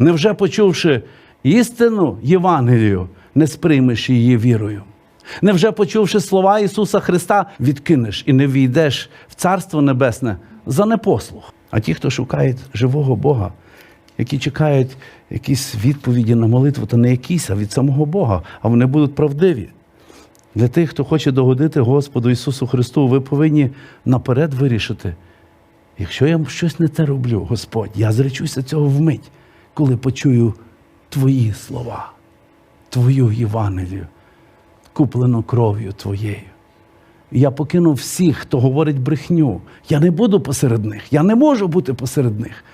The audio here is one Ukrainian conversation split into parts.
Невже почувши істину Євангелію, не сприймеш її вірою? Невже почувши слова Ісуса Христа, відкинеш і не війдеш в Царство Небесне за непослух? А ті, хто шукають живого Бога, які чекають якісь відповіді на молитву, то не якісь, а від самого Бога, а вони будуть правдиві. Для тих, хто хоче догодити Господу Ісусу Христу, ви повинні наперед вирішити, якщо я щось не те роблю, Господь, я зречуся цього вмить, коли почую Твої слова, Твою Євангелію, куплену кров'ю Твоєю. Я покину всіх, хто говорить брехню. Я не буду посеред них. Я не можу бути посеред них.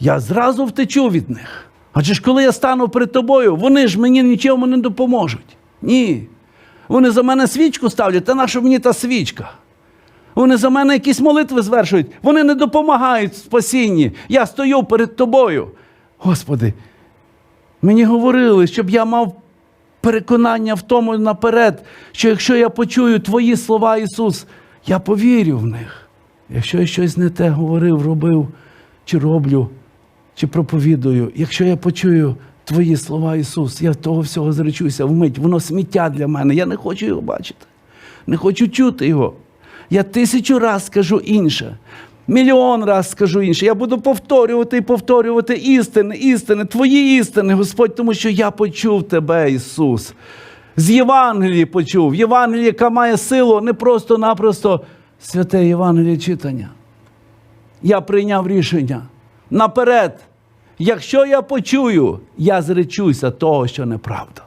Я зразу втечу від них. Адже ж коли я стану перед тобою, вони ж мені нічому не допоможуть. Ні. Вони за мене свічку ставлять, та наша мені та свічка. Вони за мене якісь молитви звершують, вони не допомагають в спасінні. Я стою перед тобою. Господи, мені говорили, щоб я мав переконання в тому наперед, що якщо я почую Твої слова, Ісус, я повірю в них. Якщо я щось не те говорив, робив, чи роблю, чи проповідую, якщо я почую Твої слова, Ісус, я того всього зречуся вмить, воно сміття для мене. Я не хочу його бачити, не хочу чути його. Я тисячу раз скажу інше. Мільйон раз скажу інше. Я буду повторювати і повторювати істини, істини, твої істини, Господь, тому що я почув тебе, Ісус. З Євангелії почув. Євангеліє, яка має силу не просто-напросто святе Євангеліє читання. Я прийняв рішення наперед. Якщо я почую, я зречуся того, що неправда.